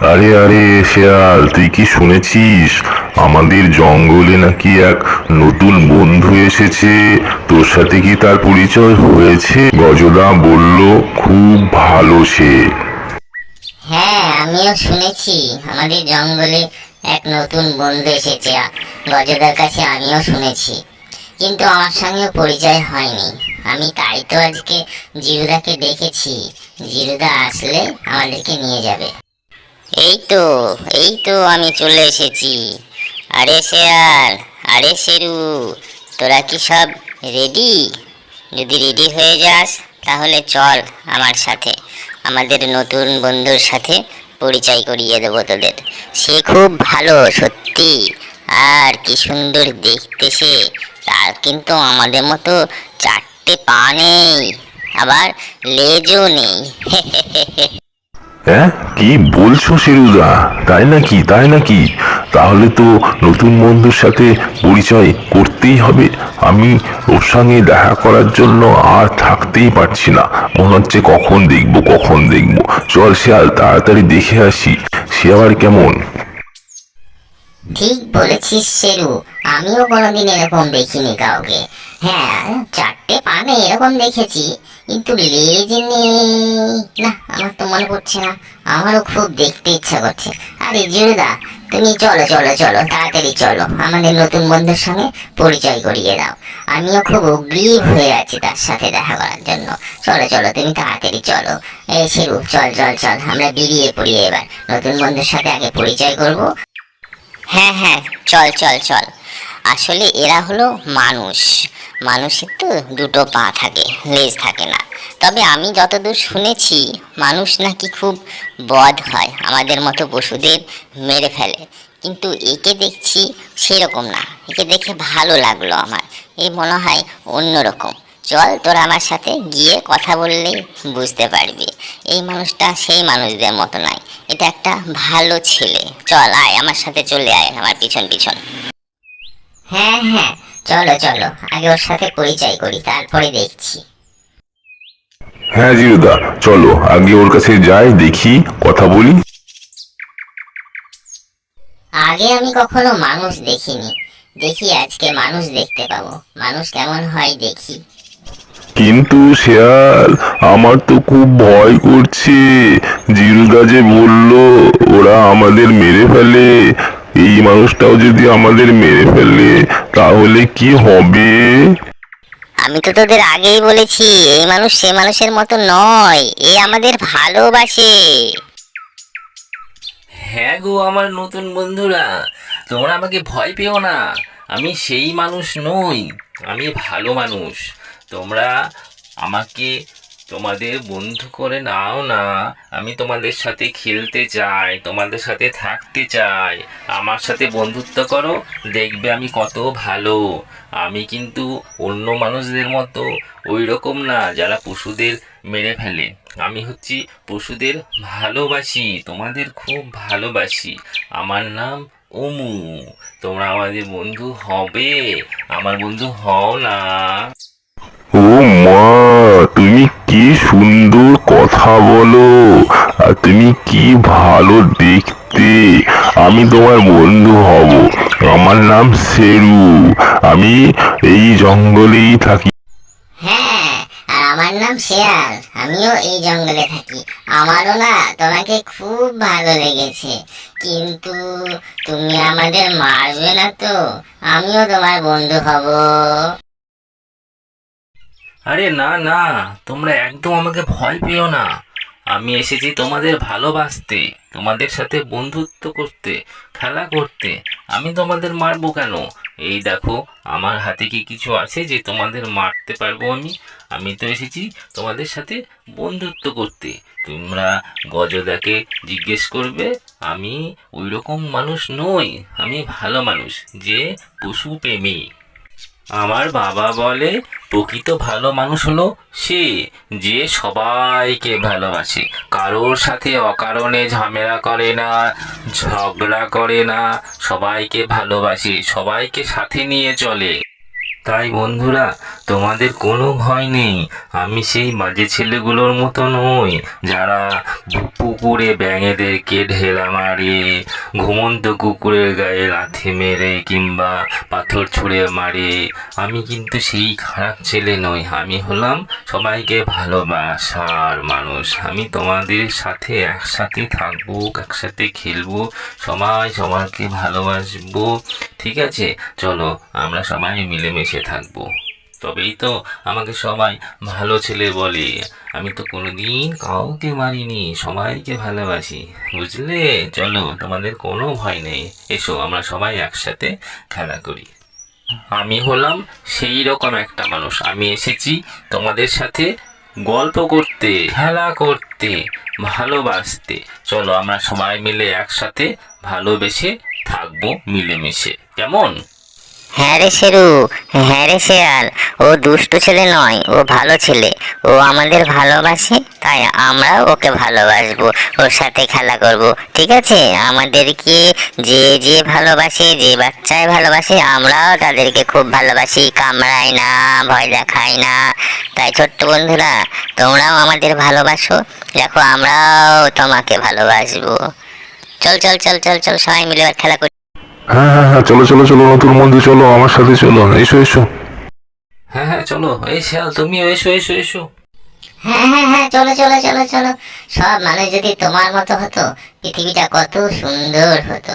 আরে আরে শেয়াল, তুই কি শুনেছিস? আমাদের জঙ্গলে নাকি এক নতুন বন্ধু এসেছে। তোর সাথে কি তার পরিচয় হয়েছে? গজদা বলল, খুব ভালো সে। হ্যাঁ আমিও শুনেছি। আমাদের জঙ্গলে এক নতুন বন্ধু এসেছে। গজদার কাছে আমিও শুনেছি। কিন্তু আমার সঙ্গে পরিচয় হয়নি। আমি তাই তো আজকে জিরুদাকে ডেকেছি জিরুদা আসলে আমাদেরকে নিয়ে যাবে। এই তো এই তো আমি চলে এসেছি। আরে শেয়াল, আরে শেরু, তোরা কি সব রেডি যদি রেডি হয়ে যাস, তাহলে চল আমার সাথে, আমাদের নতুন বন্ধুর সাথে পরিচয় করিয়ে দেবো তোদের। সে খুব ভালো, সত্যি। আর কি সুন্দর দেখতে সে। তার কিন্তু আমাদের মতো চারটে পা নেই, আবার লেজও নেই। হ্যাঁ? কি বলছো শিরুদা? তাই নাকি? তাই নাকি? তাহলে তো নতুন বন্ধুর সাথে পরিচয় করতেই হবে। আমি ওর সঙ্গে দেখা করার জন্য আর থাকতেই পারছি না। মনে হচ্ছে কখন দেখব কখন দেখব। চল শেয়াল, তাড়াতাড়ি দেখে আসি। সে আবার কেমন? ঠিক বলেছিস শেরু। আমিও কোনোদিন এরকম দেখিনি কাউকে। হ্যাঁ চারটে পানে এরকম দেখেছি। কিন্তু লেজ নেই না, আমার তো মনে পড়ছে না। আমারও খুব দেখতে ইচ্ছা করছে। আরে জিরুদা তুমি চলো চলো চলো, তাড়াতাড়ি চলো। আমাদের নতুন বন্ধুর সঙ্গে পরিচয় করিয়ে দাও। আমিও খুব অগ্রীব হয়ে আছি তার সাথে দেখা করার জন্য। চলো চলো, তুমি তাড়াতাড়ি চলো। এই শেরু চল চল চল, আমরা বেরিয়ে পড়ি এবার। নতুন বন্ধুর সাথে আগে পরিচয় করব। হ্যাঁ হ্যাঁ চল চল চল। আসলে এরা হলো মানুষ। মানুষের তো দুটো পা থাকে, লেজ থাকে না। তবে আমি যতদূর শুনেছি, মানুষ নাকি খুব বদ হয়, আমাদের মতো পশুদের মেরে ফেলে। কিন্তু একে দেখছি সেরকম না। একে দেখে ভালো লাগল আমার। এই মনে হয় অন্যরকম। চল তোরা আমার সাথে গিয়ে কথা বললেই বুঝতে পারবি। এই মানুষটা সেই মানুষদের মতো নয়। এটা একটা ভালো ছেলে। চল আয়, আমার সাথে চলে আয়, আমার পিছন পিছন। হ্যাঁ হ্যাঁ চলো চলো আগে ওর সাথে পরিচয় করি তারপরে দেখছি। হ্যাঁ জিরুদা চলো আগে ওর কাছে যাই দেখি কথা বলি। আগে আমি কখনো মানুষ দেখিনি। দেখি আজকে মানুষ দেখতে পাবো। মানুষ কেমন হয় দেখি। কিন্তু শেয়াল আমার তো খুব ভয় করছে। জিরুদা যে বলল ওরা আমাদের মেরে ফেলে। এই মানুষটাও যদি আমাদের মেরে ফেলে তাহলে কি হবে? আমি তো তোদের আগেই বলেছি এই মানুষ সে মানুষের মতো নয় এ আমাদের ভালোবাসে। হ্যাঁ গো আমার নতুন বন্ধুরা তোমরা আমাকে ভয় পেও না আমি সেই মানুষ নই আমি ভালো মানুষ। তোমরা আমাকে তোমাদের বন্ধু করে নাও না। আমি তোমাদের সাথে খেলতে চাই, তোমাদের সাথে থাকতে চাই। আমার সাথে বন্ধুত্ব করো, দেখবে আমি কত ভালো। আমি কিন্তু অন্য মানুষদের মতো ওই রকম না, যারা পশুদের মেরে ফেলে। আমি হচ্ছি পশুদের ভালোবাসি, তোমাদের খুব ভালোবাসি। আমার নাম ওমু তোমরা আমাদের বন্ধু হবে, আমার বন্ধু হও না। ও মা, তুমি সুন্দর কথা বলো। আর তুমি কি ভালো দেখতে? আমি তোমার বন্ধু হব। আমার নাম সেরু। আমি এই জঙ্গলেই থাকি। হ্যাঁ আর আমার নাম শেয়াল। আমিও এই জঙ্গলে থাকি। আমারও না তোমাকে খুব ভালো লেগেছে। কিন্তু তুমি আমাদের মারবে না তো। আমিও তোমার বন্ধু হব। আরে না না, তোমরা একদম আমাকে ভয় পেও না। আমি এসেছি তোমাদের ভালোবাসতে, তোমাদের সাথে বন্ধুত্ব করতে, খেলা করতে। আমি তোমাদের মারবো কেন? এই দেখো, আমার হাতে কি কিছু আছে যে তোমাদের মারতে পারব আমি? আমি তো এসেছি তোমাদের সাথে বন্ধুত্ব করতে। তোমরা গজদাকে জিজ্ঞেস করবে, আমি ওই রকম মানুষ নই, আমি ভালো মানুষ, যে পশু প্রেমী আমার বাবা বলে, প্রকৃত ভালো মানুষ হলো সে, যে সবাইকে ভালোবাসে। কারোর সাথে অকারণে ঝামেলা করে না, ঝগড়া করে না, সবাইকে ভালোবাসে, সবাইকে সাথে নিয়ে চলে। তাই বন্ধুরা তোমাদের কোনো ভয় নেই। আমি সেই বাজে ছেলেগুলোর মতো নই, যারা পুকুরে ব্যাঙেদেরকে ঢেলা মারে, ঘুমন্ত কুকুরের গায়ে লাথি মেরে কিংবা পাথর ছুঁড়ে মারে। আমি কিন্তু সেই খারাপ ছেলে নই। আমি হলাম সবাইকে ভালোবাসার মানুষ। আমি তোমাদের সাথে একসাথে থাকব, একসাথে খেলব, সবাই সবাইকে ভালোবাসবো। ঠিক আছে? চলো, আমরা সবাই মিলেমিশে থাকব। তবেই তো আমাকে সবাই ভালো ছেলে বলে। আমি তো কোনোদিন কাউকে মারিনি, সবাইকে ভালোবাসি। বুঝলে? চলো, তোমাদের কোনো ভয় নেই। এসো, আমরা সবাই একসাথে খেলা করি। আমি হলাম সেই রকম একটা মানুষ। আমি এসেছি তোমাদের সাথে গল্প করতে, খেলা করতে, ভালোবাসতে। চলো, আমরা সবাই মিলে একসাথে ভালোবেসে থাকব মিলেমিশে। কেমন? হ্যাঁ রে হ্যাঁ রে শেয়াল। ও দুষ্ট ছেলে নয়, ও ভালো ছেলে। ও আমাদের ভালোবাসে, তাই আমরা ওকে ভালোবাসবো, ওর সাথে খেলা করব। ঠিক আছে? আমাদেরকে যে যে ভালোবাসে, যে বাচ্চায় ভালোবাসে, আমরাও তাদেরকে খুব ভালোবাসি। কামড়াই না, ভয় দেখাই না। তাই ছোট্ট বন্ধুরা, তোমরাও আমাদের ভালোবাসো। দেখো আমরাও তোমাকে ভালোবাসবো। চল চল চল চল চল, সবাই মিলে খেলা করি। হ্যাঁ হ্যাঁ হ্যাঁ চলো চলো চলো নতুন বন্ধু চলো আমার সাথে চলো এসো এসো। হ্যাঁ হ্যাঁ চলো এই শিয়াল তুমিও এসো এসো এসো। হ্যাঁ হ্যাঁ হ্যাঁ চলো চলো চলো চলো। সব মানুষ যদি তোমার মতো হতো পৃথিবীটা কত সুন্দর হতো।